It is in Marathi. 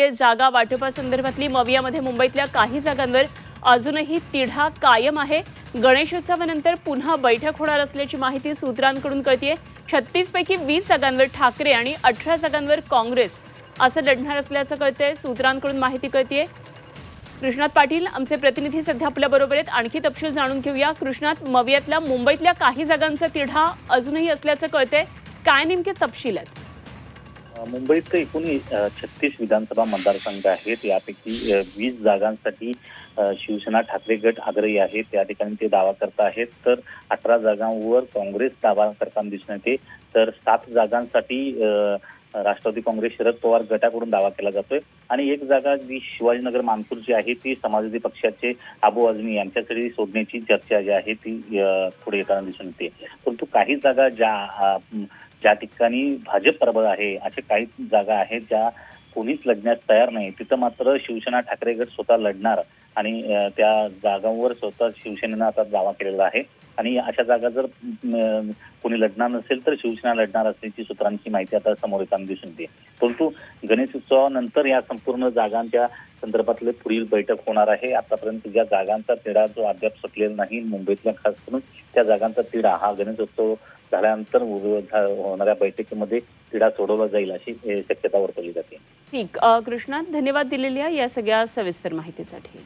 जागा वाटपासंदर्भातली मवियामध्ये मुंबईतल्या काही जागांवर अजूनही तिढा कायम आहे. गणेशोत्सवानंतर पुन्हा बैठक होणार असल्याची माहिती सूत्रांकडून कळतीये. छत्तीस पैकी वीस जागांवर ठाकरे आणि अठरा जागांवर काँग्रेस असं लढणार असल्याचं कळतंय सूत्रांकडून माहिती कळतीये. कृष्णात पाटील आमचे प्रतिनिधी सध्या आपल्या बरोबर आहेत. आणखी तपशील जाणून घेऊया. कृष्णात मवियातल्या मुंबईतल्या काही जागांचा तिढा अजूनही असल्याचं कळतंय. काय नेमके तपशील आहेत? मुंबईत एकूण छत्तीस विधानसभा मतदारसंघ आहेत. यापैकी वीस जागांसाठी शिवसेना ठाकरे गट आग्रही आहे त्या ठिकाणी ते दावा करत आहेत. तर अठरा जागांवर काँग्रेस दावा करताना दिसून येते. तर सात जागांसाठी राष्ट्रवादी काँग्रेस शरद पवार गटाकडून दावा केला जातोय. आणि एक जागा जी शिवाजीनगर मानपूर जी आहे ती समाजवादी पक्षाचे आबू आझमी यांच्याकडे सोडण्याची चर्चा जी आहे ती पुढे येताना दिसून येते. परंतु काही जागा ज्या ज्या ठिकाणी भाजप प्रबळ आहे अशा काही जागा आहेत ज्या कोणीच लढण्यास तयार नाही तिथं मात्र शिवसेना ठाकरे गट स्वतः लढणार आणि त्या जागांवर स्वतः शिवसेनेनं आता दावा केलेला आहे. आणि अशा जागा जर कोणी लढणार नसेल तर शिवसेना लढणार असल्याची सूत्रांची माहिती आता समोर येताना दिसून येते. परंतु गणेश उत्सवानंतर या संपूर्ण जागांच्या संदर्भातले पुढील बैठक होणार आहे. आतापर्यंत ज्या जागांचा तिढा जो अद्याप सुटलेला नाही मुंबईतल्या खास करून त्या जागांचा तिढा हा गणेशोत्सव झाल्यानंतर झा- होणाऱ्या बैठकीमध्ये तिढा सोडवला जाईल अशी शक्यता वर्तवली जाते. ठीक. कृष्णा धन्यवाद दिलेल्या या सगळ्या सविस्तर माहितीसाठी.